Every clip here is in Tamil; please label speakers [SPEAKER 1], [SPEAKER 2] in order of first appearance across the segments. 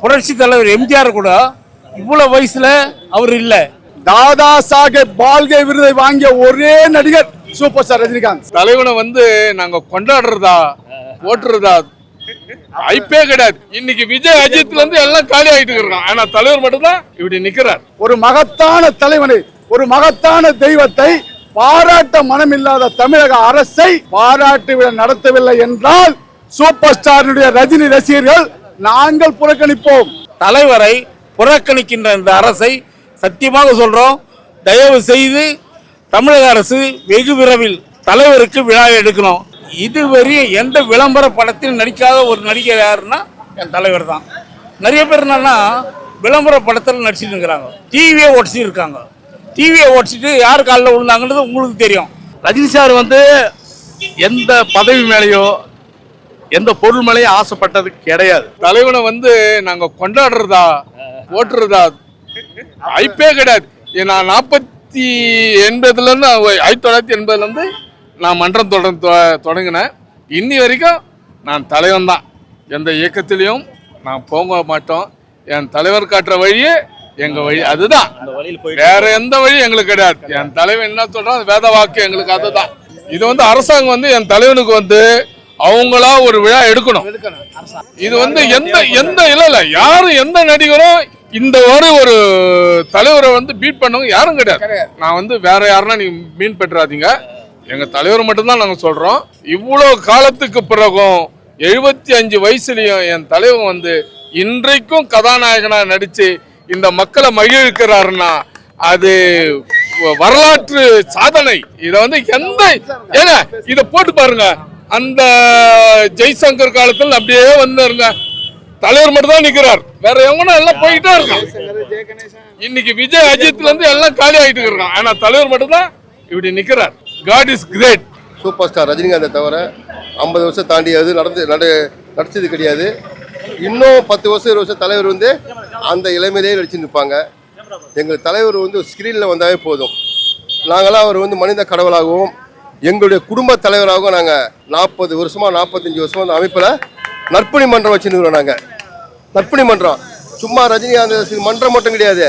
[SPEAKER 1] புரட்சி தலைவர் எம்ஜிஆர் கூட இவ்வளவு வயசுல அவர் இல்ல.
[SPEAKER 2] தாதா சாஹேப் பால்கே விருதை வாங்கிய ஒரே நடிகர் சூப்பர் ஸ்டார் ரஜினிகாந்த்.
[SPEAKER 3] தலைவனை வந்து நாங்க கொண்டாடுறதா ஓட்டுறதா ஐப்பே கிடையாது. இன்னைக்கு விஜய் அஜித்ல இருந்து எல்லாம் காலி ஆயிட்டு இருக்கான் ஆனா தலைவர் மட்டும்தான் இப்படி நிக்கிறார்.
[SPEAKER 2] ஒரு மகத்தான தலைவனை ஒரு மகத்தான தெய்வத்தை பாராட்ட மனமில்லாத தமிழக அரசை பாராட்டு விழா நடத்தவில்லை என்றால் சூப்பர் ஸ்டாருடைய ரஜினி ரசிகர்கள் நாங்கள் புறக்கணிப்போம்.
[SPEAKER 1] தலைவரை புறக்கணிக்கின்ற இந்த அரசை சத்தியமாக சொல்றோம். தயவு செய்து தமிழக அரசு வெகு விரைவில் தலைவருக்கு விழா எடுக்கணும். இதுவரை எந்த விளம்பர படத்தில் நடிக்காத ஒரு நடிகர் யாருன்னா என் தலைவர் தான். நிறைய பேர் என்னன்னா விளம்பர படத்தில் நடிச்சிட்டு இருக்கிறாங்க. டிவியை ஓடிச்சிட்டு இருக்காங்க. டிவியை ஓடிச்சிட்டு யார் காலில் விழுந்தாங்கன்றது உங்களுக்கு தெரியும்.
[SPEAKER 4] ரஜினி சார் வந்து எந்த பதவி மேலேயோ எந்த பொருள் மேலேயும் ஆசைப்பட்டது கிடையாது.
[SPEAKER 3] தலைவனை வந்து நாங்க கொண்டாடுறதா ஓட்டுறதா ஐப்பே கிடையாது. நான் நாற்பத்தி எண்பதுல இருந்து ஆயிரத்தி தொள்ளாயிரத்தி எண்பதுல இருந்து நான் மன்றம் தொடர் தொ- தொடங்கினேன். இன்னி வரைக்கும் நான் தலைவன் தான். எந்த இயக்கத்திலையும் நான் போக மாட்டோம். என் தலைவர் காட்டுற வழியே எங்க வழி அதுதான். வேற எந்த வழியும் எங்களுக்கு கிடையாது. என் தலைவன் என்ன சொல்றான் அது வேத வாக்கு எங்களுக்கு அதுதான். இது வந்து அரசாங்கம் வந்து என் தலைவனுக்கு வந்து அவங்களா ஒரு விழா எடுக்கணும். இது வந்து எந்த எந்த இல்ல இல்ல யாரும் எந்த நடிகரும் இந்த ஒரு ஒரு தலைவரை வந்து பீட் பண்ணவங்க யாரும் கிடையாது. நான் வந்து வேற யாருன்னா நீங்க மீன் பெற்றாதீங்க. எங்க தலைவர் மட்டும்தான் நாங்க சொல்றோம். இவ்வளவு காலத்துக்கு பிறகும் எழுபத்தி அஞ்சு வயசுலயும் என் தலைவன் வந்து இன்றைக்கும் கதாநாயகனா நடிச்சு இந்த மக்களை மகிழ்விக்கிறாருன்னா அது வரலாற்று சாதனை. இத வந்து எந்த ஏங்க இத போட்டு பாருங்க. அந்த ஜெய்சங்கர் காலத்தில் அப்படியே வந்தாருங்க தலைவர் மட்டும் தான் நிக்கிறார். வேற எவனும் எல்லாம் போயிட்டே இருக்கான். இன்னைக்கு விஜய் அஜித்ல இருந்து எல்லாம் காலி ஆயிட்டு இருக்கான். ஆனா தலைவர் மட்டும் தான் இப்படி நிக்கிறார். God is great
[SPEAKER 5] superstar ரஜினிகாந்தை தவிர ஐம்பது வருஷம் தாண்டி அது நடந்து நட நடிச்சது கிடையாது. இன்னும் பத்து வருஷம் இருபது வருஷம் தலைவர் வந்து அந்த இளமையிலே நடிச்சு நிற்பாங்க எங்கள் தலைவர் வந்து ஸ்க்ரீனில் வந்தாவே போதும். நாங்களாம் அவர் வந்து மனித கடவுளாகவும் எங்களுடைய குடும்ப தலைவராகவும் நாங்கள் நாற்பது வருஷமாக நாற்பத்தஞ்சு வருஷமாக அந்த அமைப்பில் நற்பணி மன்றம் வச்சுருக்கிறோம் நாங்கள் நற்பணி மன்றம். சும்மா ரஜினிகாந்த் மன்றம் மட்டும் கிடையாது.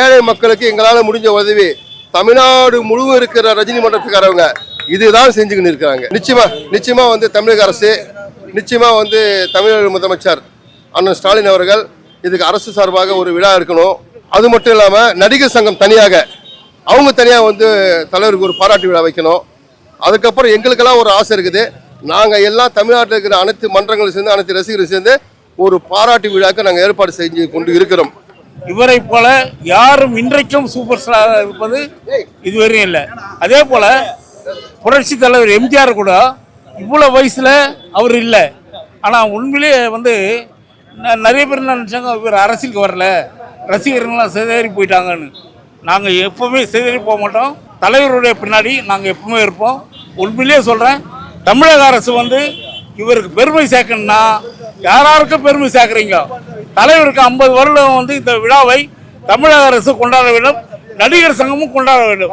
[SPEAKER 5] ஏழை மக்களுக்கு எங்களால் முடிஞ்ச உதவி. தமிழ்நாடு முழுவதும் இருக்கிற ரஜினி மன்றத்துக்காரவங்க இதுதான் செஞ்சுக்கின்னு இருக்கிறாங்க. நிச்சயமா நிச்சயமா வந்து தமிழக அரசு நிச்சயமா வந்து தமிழக முதலமைச்சர் அண்ணன் ஸ்டாலின் அவர்கள் இதுக்கு அரசு சார்பாக ஒரு விழா இருக்கணும் அது மட்டும் இல்லாமல் நடிகர் சங்கம் தனியாக அவங்க தனியாக வந்து தலைவருக்கு ஒரு பாராட்டு விழா வைக்கணும். அதுக்கப்புறம் எங்களுக்கெல்லாம் ஒரு ஆசை இருக்குது. நாங்கள் எல்லாம் தமிழ்நாட்டில் இருக்கிற அனைத்து மன்றங்களும் சேர்ந்து அனைத்து ரசிகர்கள் சேர்ந்து ஒரு பாராட்டு விழாக்கு நாங்கள் ஏற்பாடு செஞ்சு கொண்டு இருக்கிறோம்.
[SPEAKER 1] இவரை போல யாரும் இன்றைக்கும் சூப்பர் ஸ்டார் இருப்பது இதுவரையும் இல்லை. அதே போல புரட்சி தலைவர் எம்ஜிஆர் கூட இவ்வளோ வயசில் அவர் இல்லை. ஆனால் உண்மையிலேயே வந்து நிறைய பேர் என்ன நினச்சாங்க இவர் அரசியலுக்கு வரல. ரசிகர்கள்லாம் சிதறி போயிட்டாங்கன்னு. நாங்கள் எப்போவுமே சிதறி போக மாட்டோம். தலைவருடைய பின்னாடி நாங்கள் எப்பவுமே இருப்போம். உண்மையிலேயே சொல்றேன் தமிழக அரசு வந்து இவருக்கு பெருமை சேர்க்கணும்னா யாராருக்கும் பெருமை சேர்க்குறீங்க? தலைவருக்கு ஐம்பது வருடம் வந்து இந்த விழாவை தமிழக அரசு கொண்டாட வேண்டும் நடிகர் சங்கமும் கொண்டாட வேண்டும்.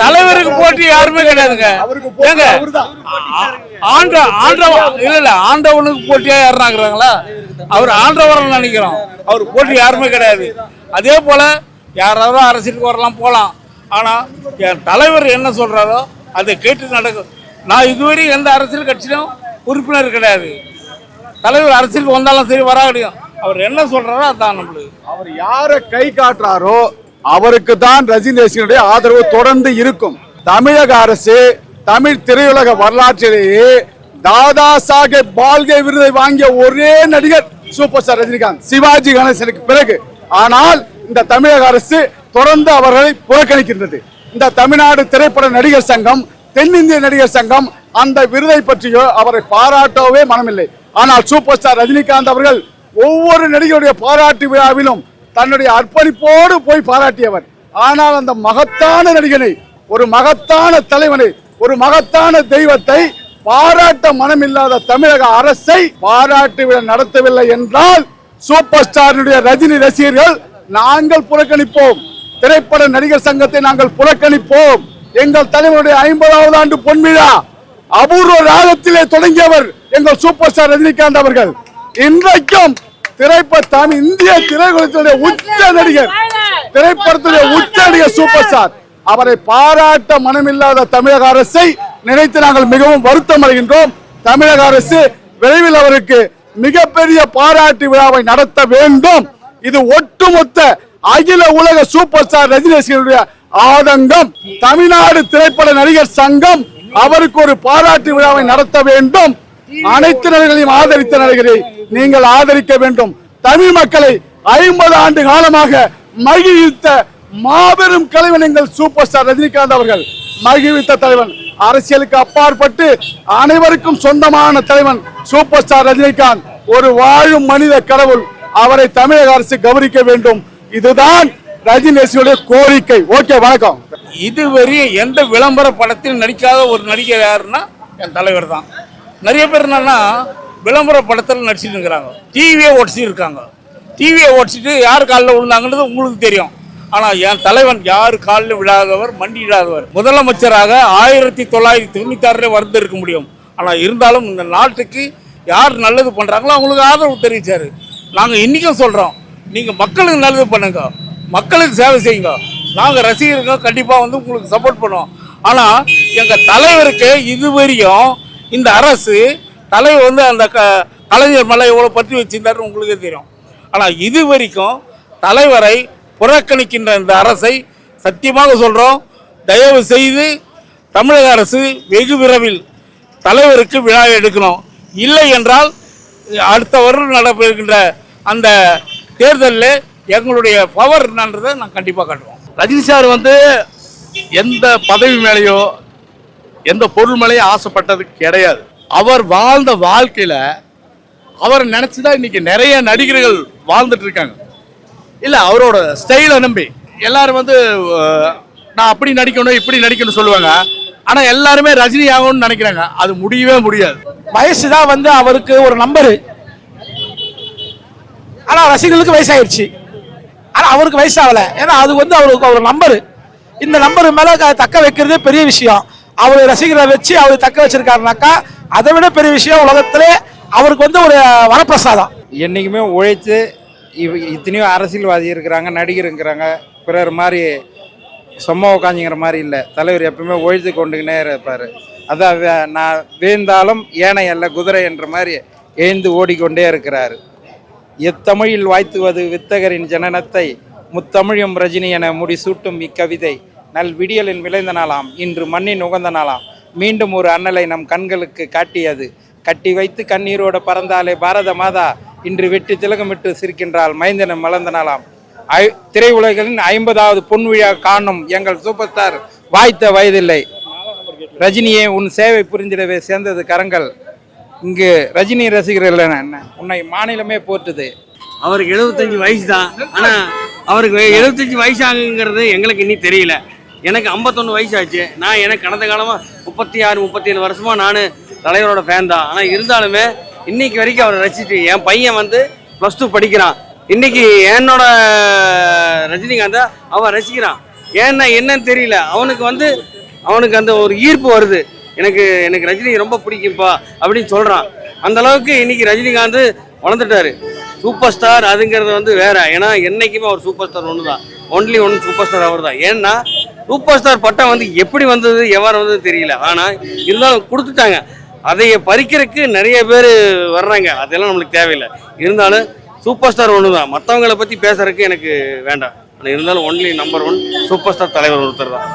[SPEAKER 1] தலைவருக்கு போட்டி யாருமே கிடையாதுங்க. ஏங்க ஆண்ட ஆண்டவ இல்ல இல்ல ஆண்டவனுக்கு போட்டியா யாருனாங்கிறாங்களா அவர் ஆண்டவரன் நினைக்கிறோம். அவர் போட்டி யாருமே கிடையாது. அதே போல யாராவது அரசியலுக்கு வரலாம் போலாம். ஆனால் என் தலைவர் என்ன சொல்கிறாரோ அதை கேட்டு நடக்கும் நான் இதுவரை எந்த அரசியல் கட்சியிலும் உறுப்பினர் கிடையாது. தலைவர் அரசியலுக்கு வந்தாலும் சரி வராடியும் அவர் என்ன சொல்கிறாரோ அதான் நம்மளுக்கு.
[SPEAKER 2] அவர் யாரை கை காட்டுறாரோ அவருக்கு தான் ரஜினி ஆதரவு தொடர்ந்து இருக்கும். தமிழக அரசு தமிழ் திரையுலக வரலாற்றிலேயே தாதா சாஹேப் பால்கே விருதை வாங்கிய ஒரே நடிகர் சூப்பர் ஸ்டார் ரஜினிகாந்த். சிவாஜி கணேசனுக்கு பிறகு. ஆனால் இந்த தமிழக அரசு தொடர்ந்து அவர்களை புறக்கணிக்கின்றது. இந்த தமிழ்நாடு திரைப்பட நடிகர் சங்கம் தென்னிந்திய நடிகர் சங்கம் அந்த விருதை பற்றியோ அவரை பாராட்டவே மனமில்லை. ஆனால் சூப்பர் ஸ்டார் ரஜினிகாந்த் அவர்கள் ஒவ்வொரு நடிகருடைய பாராட்டு விழாவிலும் தன்னுடைய அர்ப்பணிப்போடு போய் பாராட்டியவர். ஆனால் அந்த மகத்தான நடிகனை ஒரு மகத்தான தலைவனை ஒரு மகத்தான தெய்வத்தை பாராட்ட மனமில்லாத தமிழக அரசை பாராட்டு விழா நடத்தவில்லை என்றால் சூப்பர் ஸ்டாரினுடைய ரஜினி ரசிகர்கள் நாங்கள் புறக்கணிப்போம். திரைப்பட நடிகர் சங்கத்தை நாங்கள் புறக்கணிப்போம். எங்கள் தலைவருடைய ஐம்பதாவது ஆண்டு பொன்விழா அபூர்வ ராகத்திலே தொடங்கியவர் எங்கள் சூப்பர் ஸ்டார் ரஜினிகாந்த் அவர்கள். இன்றைக்கும் திரைப்பட தமிழ் இந்திய திரைப்படத்துடைய உச்ச நடிகர் திரைப்படத்துடைய உச்ச நடிகர் சூப்பர் ஸ்டார். அவரை பாராட்ட மனமில்லாத தமிழக அரசை நினைத்து நாங்கள் மிகவும் வருத்தம் அடைகின்றோம். தமிழக அரசு விரைவில் அவருக்கு மிகப்பெரிய பாராட்டு விழாவை நடத்த வேண்டும். இது ஒட்டுமொத்த அகில உலக சூப்பர் ஸ்டார் ரஜினேஷனுடைய ஆதங்கம். தமிழ்நாடு திரைப்பட நடிகர் சங்கம் அவருக்கு ஒரு பாராட்டு விழாவை நடத்த வேண்டும். அனைத்து நடிகர்களையும் ஆதரித்த நடிகரை நீங்கள் ஆதரிக்க வேண்டும். தமிழ் மக்களை ஐம்பது ஆண்டு காலமாக மகிழ்த்த மாபெரும் கலைவன் எங்கள் சூப்பர் ஸ்டார் ரஜினிகாந்த் அவர்கள். மகிழ்வித்த தலைவன். அரசியலுக்கு அப்பாற்பட்டு அனைவருக்கும் சொந்தமான தலைவன் சூப்பர் ஸ்டார் ரஜினிகாந்த். ஒரு வாழும் மனித கடவுள். அவரை தமிழக அரசு கவனிக்க வேண்டும். இதுதான் ரஜினேசியுடைய கோரிக்கை. ஓகே வணக்கம்.
[SPEAKER 1] இதுவரை எந்த விளம்பர படத்தில் நடிக்காத ஒரு நடிகர் யாருன்னா என் தலைவர் தான். நிறைய பேர் என்னன்னா விளம்பர படத்தில் நடிச்சிட்டு இருக்கிறாங்க. டிவியை ஓடிச்சிட்டு இருக்காங்க. டிவியை ஓடிச்சிட்டு யார் காலில் விழுந்தாங்கன்றது உங்களுக்கு தெரியும். ஆனால் என் தலைவன் யார் காலில் விழாதவர் மண்டி விழாதவர் முதலமைச்சராக ஆயிரத்தி தொள்ளாயிரத்தி தொண்ணூத்தாறுல வந்து இருக்க முடியும். ஆனால் இருந்தாலும் இந்த நாட்டுக்கு யார் நல்லது பண்ணுறாங்களோ அவங்களுக்கு ஆதரவு தெரிவிச்சார். நாங்கள் இன்றைக்கும் சொல்கிறோம் நீங்கள் மக்களுக்கு நல்லது பண்ணுங்க. மக்களுக்கு சேவை செய்யுங்க. நாங்கள் ரசிகர்கள் கண்டிப்பாக வந்து உங்களுக்கு சப்போர்ட் பண்ணுவோம். ஆனால் எங்கள் தலைவருக்கு இதுவரையும் இந்த அரசு தலைவர் வந்து அந்த க கலைஞர் மேலே எவ்வளோ பற்றி வச்சிருந்தாருன்னு உங்களுக்கே தெரியும். ஆனால் இது வரைக்கும் தலைவரை புறக்கணிக்கின்ற இந்த அரசை சத்தியமாக சொல்கிறோம் தயவு செய்து தமிழக அரசு வெகு விரைவில் தலைவருக்கு விழா எடுக்கணும். இல்லை என்றால் அடுத்த வருடம் நடைபெறுகின்ற அந்த தேர்தலில் எங்களுடைய பவர் என்னன்றதை நான் கண்டிப்பாக காட்டுவோம்.
[SPEAKER 4] ரஜினி சார் வந்து எந்த பதவி மேலேயோ எந்த பொருள் மேலேயும் ஆசைப்பட்டது கிடையாது. அவர் வாழ்ந்த வாழ்க்கையில அவர் நினைச்சுதான் இன்னைக்கு நிறைய நடிகர்கள் வாழ்ந்துட்டு இருக்காங்க. இல்ல அவரோட ஸ்டைலை நம்பி. எல்லாரும் வந்து நான் அப்படி நடிக்கணும் இப்படி நடிக்கணும் சொல்லுவாங்க. ஆனா எல்லாருமே ரஜினி ஆகணும்னு நினைக்கிறாங்க. அது முடியவே முடியாது.
[SPEAKER 6] வயசு தான் வந்து அவருக்கு ஒரு நம்பரு ஆனால் ரசிகர்களுக்கு வயசாயிருச்சு. ஆனால் அவருக்கு வயசாகலை. ஏன்னா அது வந்து அவருக்கு ஒரு நம்பரு. இந்த நம்பர் மேலே தக்க வைக்கிறதே பெரிய விஷயம். அவர் ரசிகரை வச்சு அவர் தக்க வச்சிருக்காருனாக்கா அதை விட பெரிய விஷயம் உலகத்திலே அவருக்கு வந்து ஒரு வரப்பிரசாதம்.
[SPEAKER 7] என்றைக்குமே உழைத்து இவ இத்தனையோ அரசியல்வாதி இருக்கிறாங்க நடிகர் இருக்கிறாங்க. பிறர் மாதிரி சும்மா உட்காந்துங்கிற மாதிரி இல்லை. தலைவர் எப்பவுமே ஒழித்து கொண்டுக்கினே இருப்பார். அதான் வே- நான் வீழ்ந்தாலும் ஏனை அல்ல குதிரை என்ற மாதிரி எழுந்து ஓடிக்கொண்டே இருக்கிறார். எத்தமிழில் வாய்த்துவது வித்தகரின் ஜனனத்தை முத்தமிழும் ரஜினி என முடிசூட்டும் இக்கவிதை. நல் விடியலின் விளைந்த நாளாம் இன்று மண்ணின் உகந்த நாளாம். மீண்டும் ஒரு அண்ணலை நம் கண்களுக்கு காட்டியது. கட்டி வைத்து கண்ணீரோட பறந்தாலே பாரத மாதா இன்று வெற்றி திலகமிட்டு சிரிக்கின்றாள் மைந்தனம் மலர்ந்த நாளாம். ஐ திரையுலகின் ஐம்பதாவது பொன் விழா காணும் எங்கள் சூப்பர் ஸ்டார் வாய்த்த வயதில்லை. ரஜினியே உன் சேவை புரிந்திடவே சேர்ந்தது கரங்கள். இங்கு ரஜினி ரசிகர்கள் என்ன உன்னை மாநிலமே போற்றுது.
[SPEAKER 8] அவருக்கு எழுபத்தஞ்சு வயசு தான் ஆனால் அவருக்கு எழுபத்தஞ்சு வயசாகுங்கிறது எங்களுக்கு இன்னும் தெரியல. எனக்கு ஐம்பத்தொன்று வயசாச்சு. நான் எனக்கு கடந்த காலமாக முப்பத்தி ஆறு முப்பத்தி ஏழு வருஷமாக நான் தலைவரோட ஃபேன் தான் ஆனால் இருந்தாலுமே இன்னைக்கு வரைக்கும் அவரை ரசிச்சு என் பையன் வந்து ப்ளஸ் டூ படிக்கிறான். இன்னைக்கு என்னோட ரஜினிகாந்தை அவன் ரசிக்கிறான். ஏன்னா என்னன்னு தெரியல. அவனுக்கு வந்து அவனுக்கு அந்த ஒரு ஈர்ப்பு வருது. எனக்கு எனக்கு ரஜினி ரொம்ப பிடிக்கும்ப்பா அப்படின்னு சொல்கிறான் அந்த அளவுக்கு இன்னைக்கு ரஜினிகாந்த் வளர்ந்துட்டாரு. சூப்பர் ஸ்டார் அதுங்கிறது வந்து வேற. ஏன்னா என்னைக்குமே அவர் சூப்பர் ஸ்டார் ஒன்று தான் ஒன்லி ஒன் சூப்பர் ஸ்டார் அவர் தான் ஏன்னா சூப்பர் ஸ்டார் பட்டம் வந்து எப்படி வந்தது எவ்வாறு வந்தது தெரியல. ஆனால் இருந்தாலும் கொடுத்துட்டாங்க. அதை பறிக்கிறதுக்கு நிறைய பேர் வர்றாங்க. அதெல்லாம் நம்மளுக்கு தேவையில்லை. இருந்தாலும் சூப்பர் ஸ்டார் ஒன்று தான் மற்றவங்களை பற்றி பேசுறதுக்கு எனக்கு வேண்டாம். ஆனால் இருந்தாலும் only number one super star தலைவர் ஒருத்தர் தான்